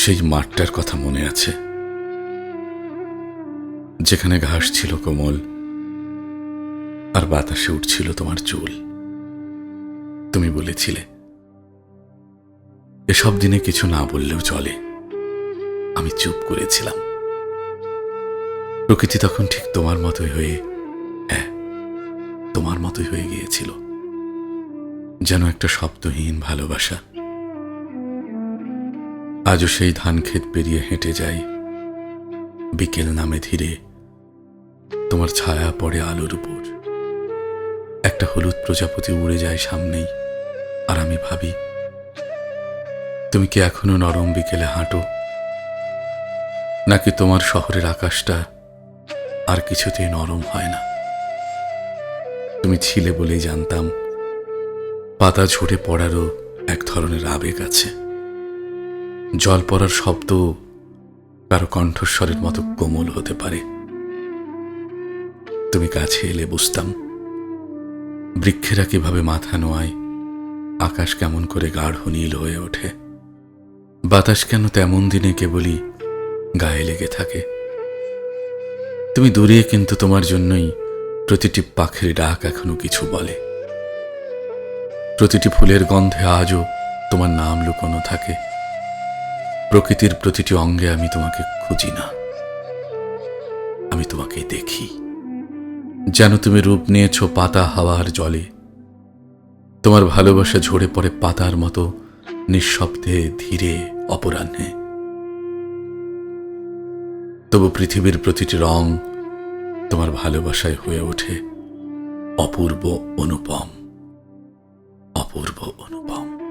সেই মাঠটার কথা মনে আছে, যেখানে ঘাস ছিল কোমল আর বাতাসে উঠছিল তোমার চুল। তুমি বলেছিলে, এসব দিনে কিছু না বললেও চলে। আমি চুপ করেছিলাম। প্রকৃতি তখন ঠিক তোমার মতোই হয়ে হ্যাঁ তোমার মতোই হয়ে গিয়েছিল। যেন একটা শব্দহীন ভালোবাসা আজও সেই ধান ক্ষেত পেরিয়ে হেঁটে যাই। বিকেল নামে ধীরে, তোমার ছায়া পড়ে আলোর উপর। একটা হলুদ প্রজাপতি উড়ে যায় সামনেই, আর আমি ভাবি, তুমি কি এখনও নরম বিকেলে হাঁটো? নাকি তোমার শহরের আকাশটা আর কিছুতেই নরম হয় না? তুমি ছিলে বলেই জানতাম, পাতা ঝরে পড়ারও এক ধরনের আবেগ আছে। জল পড়ার শব্দ কারও কণ্ঠস্বরের মতো কোমল হতে পারে। তুমি কাছে এলে বুঝতাম বৃক্ষেরা কীভাবে মাথা নোয়ায়, আকাশ কেমন করে গাঢ় নীল হয়ে ওঠে। বাতাস কেন তেমন দিনে কেবলই গায়ে লেগে থাকে। তুমি দূরে কিন্তু তোমার জন্যই প্রতিটি পাখির ডাক এখনও কিছু বলে। প্রতিটি ফুলের গন্ধে আজও তোমার নাম লুকোনো থাকে। প্রকৃতির প্রতিটি অঙ্গে আমি তোমাকে খুঁজি না। আমি তোমাকে দেখি। যেন তুমি রূপ নিয়েছ পাতা হাওয়ার জলে। তোমার ভালোবাসা ঝরে পড়ে পাতার মতো নিঃশব্দে ধীরে অপরাহ্নে। তবু পৃথিবীর প্রতিটি রং তোমার ভালোবাসায় হয়ে ওঠে অপূর্ব অনুপম। অপূর্ব অনুপম।